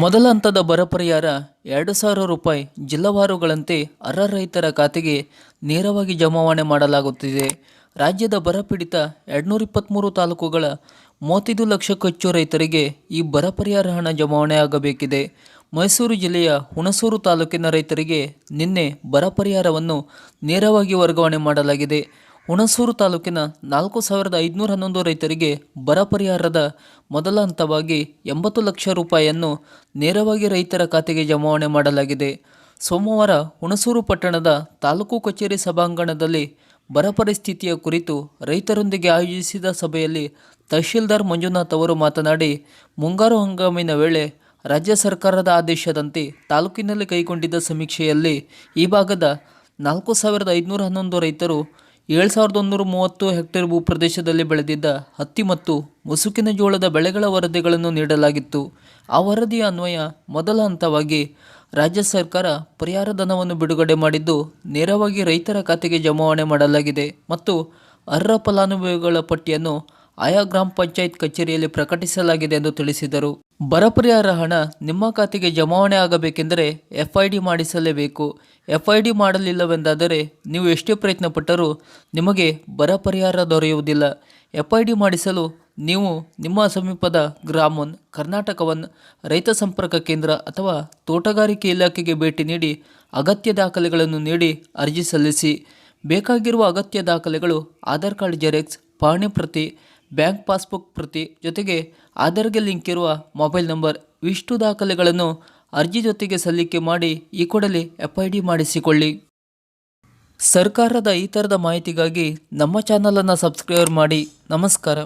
ಮೊದಲ ಹಂತದ ಬರ ಪರಿಹಾರ ಎರಡು ಸಾವಿರ ರೂಪಾಯಿ ಜಿಲ್ಲಾವಾರುಗಳಂತೆ ಅರ್ಹ ರೈತರ ಖಾತೆಗೆ ನೇರವಾಗಿ ಜಮಾವಣೆ ಮಾಡಲಾಗುತ್ತಿದೆ. ರಾಜ್ಯದ ಬರಪೀಡಿತ ಎರಡುನೂರ ಇಪ್ಪತ್ತ್ಮೂರು ತಾಲೂಕುಗಳ ಮೂವತ್ತೈದು ಲಕ್ಷಕ್ಕೂ ಹೆಚ್ಚು ರೈತರಿಗೆ ಈ ಬರ ಪರಿಹಾರ ಹಣ ಜಮಾವಣೆ ಆಗಬೇಕಿದೆ. ಮೈಸೂರು ಜಿಲ್ಲೆಯ ಹುಣಸೂರು ತಾಲೂಕಿನ ರೈತರಿಗೆ ನಿನ್ನೆ ಬರ ಪರಿಹಾರವನ್ನು ನೇರವಾಗಿ ವರ್ಗಾವಣೆ ಮಾಡಲಾಗಿದೆ. ಹುಣಸೂರು ತಾಲೂಕಿನ ನಾಲ್ಕು ಸಾವಿರದ ಐದುನೂರ ಹನ್ನೊಂದು ರೈತರಿಗೆ ಬರ ಪರಿಹಾರದ ಮೊದಲ ಹಂತವಾಗಿ ಎಂಬತ್ತು ಲಕ್ಷ ರೂಪಾಯಿಯನ್ನು ನೇರವಾಗಿ ರೈತರ ಖಾತೆಗೆ ಜಮಾವಣೆ ಮಾಡಲಾಗಿದೆ. ಸೋಮವಾರ ಹುಣಸೂರು ಪಟ್ಟಣದ ತಾಲೂಕು ಕಚೇರಿ ಸಭಾಂಗಣದಲ್ಲಿ ಬರ ಪರಿಸ್ಥಿತಿಯ ಕುರಿತು ರೈತರೊಂದಿಗೆ ಆಯೋಜಿಸಿದ ಸಭೆಯಲ್ಲಿ ತಹಶೀಲ್ದಾರ್ ಮಂಜುನಾಥ್ ಅವರು ಮಾತನಾಡಿ, ಮುಂಗಾರು ಹಂಗಾಮಿನ ವೇಳೆ ರಾಜ್ಯ ಸರ್ಕಾರದ ಆದೇಶದಂತೆ ತಾಲೂಕಿನಲ್ಲಿ ಕೈಗೊಂಡಿದ್ದ ಸಮೀಕ್ಷೆಯಲ್ಲಿ ಈ ಭಾಗದ ನಾಲ್ಕು ಸಾವಿರದ ಐದುನೂರ ಹನ್ನೊಂದು ರೈತರು ಏಳು ಸಾವಿರದ ಒಂದೂರ ಮೂವತ್ತು ಹೆಕ್ಟೇರ್ ಭೂ ಪ್ರದೇಶದಲ್ಲಿ ಬೆಳೆದಿದ್ದ ಹತ್ತಿ ಮತ್ತು ಮುಸುಕಿನ ಜೋಳದ ಬೆಳೆಗಳ ವರದಿಗಳನ್ನು ನೀಡಲಾಗಿತ್ತು. ಆ ವರದಿಯ ಅನ್ವಯ ಮೊದಲ ಹಂತವಾಗಿ ರಾಜ್ಯ ಸರ್ಕಾರ ಪರಿಹಾರ ಧನವನ್ನು ಬಿಡುಗಡೆ ಮಾಡಿದ್ದು, ನೇರವಾಗಿ ರೈತರ ಖಾತೆಗೆ ಜಮಾವಣೆ ಮಾಡಲಾಗಿದೆ ಮತ್ತು ಅರ್ಹ ಫಲಾನುಭವಿಗಳ ಪಟ್ಟಿಯನ್ನು ಆಯಾ ಗ್ರಾಮ ಪಂಚಾಯತ್ ಕಚೇರಿಯಲ್ಲಿ ಪ್ರಕಟಿಸಲಾಗಿದೆ ಎಂದು ತಿಳಿಸಿದರು. ಬರ ಪರಿಹಾರ ಹಣ ನಿಮ್ಮ ಖಾತೆಗೆ ಜಮಾವಣೆ ಆಗಬೇಕೆಂದರೆ ಎಫ್ ಐ ಡಿ ಮಾಡಿಸಲೇಬೇಕು. ಎಫ್ ಐ ಡಿ ಮಾಡಲಿಲ್ಲವೆಂದಾದರೆ ನೀವು ಎಷ್ಟೇ ಪ್ರಯತ್ನ ಪಟ್ಟರೂ ನಿಮಗೆ ಬರ ಪರಿಹಾರ ದೊರೆಯುವುದಿಲ್ಲ. ಎಫ್ ಐ ಡಿ ಮಾಡಿಸಲು ನೀವು ನಿಮ್ಮ ಸಮೀಪದ ಗ್ರಾಮನ್, ಕರ್ನಾಟಕವನ್, ರೈತ ಸಂಪರ್ಕ ಕೇಂದ್ರ ಅಥವಾ ತೋಟಗಾರಿಕೆ ಇಲಾಖೆಗೆ ಭೇಟಿ ನೀಡಿ ಅಗತ್ಯ ದಾಖಲೆಗಳನ್ನು ನೀಡಿ ಅರ್ಜಿ ಸಲ್ಲಿಸಿ. ಬೇಕಾಗಿರುವ ಅಗತ್ಯ ದಾಖಲೆಗಳು ಆಧಾರ್ ಕಾರ್ಡ್ ಜೆರಾಕ್ಸ್ ಪಹಣಿ ಪ್ರತಿ ಬ್ಯಾಂಕ್ ಪಾಸ್ಬುಕ್ ಪ್ರತಿ ಜೊತೆಗೆ ಆಧಾರ್ಗೆ ಲಿಂಕ್ ಇರುವ ಮೊಬೈಲ್ ನಂಬರ್ ಇಷ್ಟು ದಾಖಲೆಗಳನ್ನು ಅರ್ಜಿ ಜೊತೆಗೆ ಸಲ್ಲಿಕೆ ಮಾಡಿ ಈ ಕೂಡಲೇ ಎಫ್ ಐ ಡಿ ಮಾಡಿಸಿಕೊಳ್ಳಿ. ಸರ್ಕಾರದ ಈ ಥರದ ಮಾಹಿತಿಗಾಗಿ ನಮ್ಮ ಚಾನಲನ್ನು ಸಬ್ಸ್ಕ್ರೈಬ್ ಮಾಡಿ. ನಮಸ್ಕಾರ.